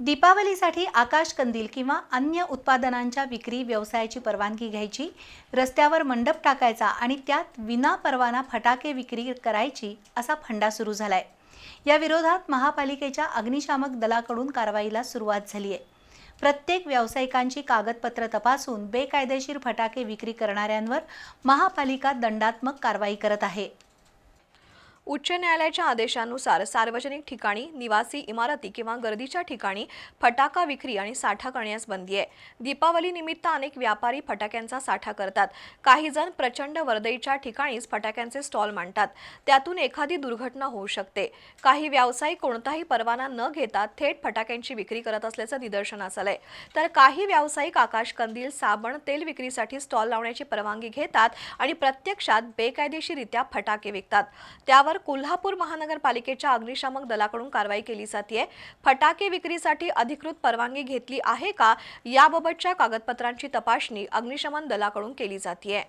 दीपावलीसाठी आकाश कंदील किंवा अन्य उत्पादनांच्या विक्री व्यवसायाची परवानगी घ्यायची रस्त्यावर मंडप टाकायचा आणि त्यात विना परवाना फटाके विक्री करायची असा फंडा सुरू झालाय. या विरोधात महापालिकेच्या अग्निशामक दलाकडून कारवाईला सुरुवात झाली आहे प्रत्येक व्यावसायिकांची कागदपत्र तपासून बेकायदेशीर फटाके विक्री करणाऱ्यांवर महापालिका दंडात्मक कारवाई करत आहे. उच्च न्यायालयाच्या आदेशानुसार सार्वजनिक ठिकाणी निवासी इमारती किंवा गर्दीच्या ठिकाणी फटाका विक्री आणि साठा करण्यास बंदी आहे. दीपावली निमित्त अनेक व्यापारी फटाक्यांचा साठा करतात. काही जण प्रचंड वर्दईच्या ठिकाणीच फटाक्यांचे स्टॉल मांडतात. त्यातून एखादी दुर्घटना होऊ शकते. काही व्यावसायिक कोणताही परवाना न घेता थेट फटाक्यांची विक्री करत असल्याचं निदर्शनास आलंय. तर काही व्यावसायिक आकाश कंदील साबण तेल विक्रीसाठी स्टॉल लावण्याची परवानगी घेतात आणि प्रत्यक्षात बेकायदेशीरित्या फटाके विकतात. त्यावर कोल्हापूर महानगरपालिकेच्या अग्निशामक दलाकडून कारवाई केली जाते फटाके विक्रीसाठी अधिकृत परवानगी घेतली आहे का? याबाबतच्या कागदपत्रांची तपासणी अग्निशमन दलाकडून केली जाते